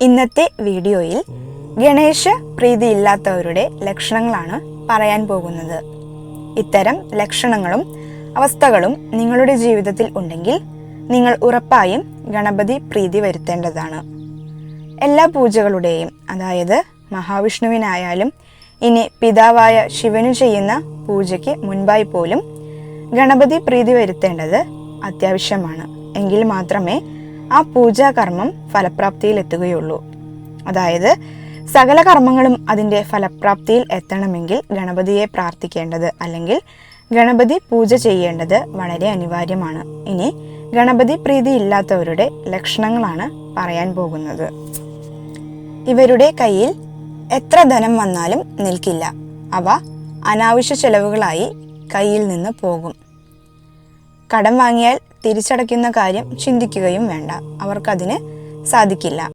ഇന്നത്തെ വീഡിയോയിൽ ഗണേശ പ്രീതിയില്ലാത്തവരുടെ ലക്ഷണങ്ങളാണ് പറയാൻ പോകുന്നത്. ഇത്തരം ലക്ഷണങ്ങളും അവസ്ഥകളും നിങ്ങളുടെ ജീവിതത്തിൽ ഉണ്ടെങ്കിൽ നിങ്ങൾ ഉറപ്പായും ഗണപതി പ്രീതി വരുത്തേണ്ടതാണ്. എല്ലാ പൂജകളുടെയും അതായത് മഹാവിഷ്ണുവിനായാലും ഇനി പിതാവായ ശിവനു ചെയ്യുന്ന പൂജയ്ക്ക് മുൻപായി പോലും ഗണപതി പ്രീതി വരുത്തേണ്ടത് അത്യാവശ്യമാണ്. എങ്കിൽ മാത്രമേ ആ പൂജാകർമ്മം ഫലപ്രാപ്തിയിൽ എത്തുകയുള്ളൂ അതായത് സകല കർമ്മങ്ങളും അതിന്റെ ഫലപ്രാപ്തിയിൽ എത്തണമെങ്കിൽ ഗണപതിയെ പ്രാർത്ഥിക്കേണ്ടത് അല്ലെങ്കിൽ ഗണപതി പൂജ ചെയ്യേണ്ടത് വളരെ അനിവാര്യമാണ്. ഇനി ഗണപതി പ്രീതി ഇല്ലാത്തവരുടെ ലക്ഷണങ്ങളാണ് പറയാൻ പോകുന്നത്. ഇവരുടെ കയ്യിൽ എത്ര ധനം വന്നാലും നിൽക്കില്ല. അവ അനാവശ്യ ചെലവുകളായി കയ്യിൽ നിന്ന് പോകും. കടം വാങ്ങിയാൽ തിരിച്ചടയ്ക്കുന്ന കാര്യം ചിന്തിക്കുകയും വേണ്ട. അവർക്കതിന് സാധിക്കില്ല.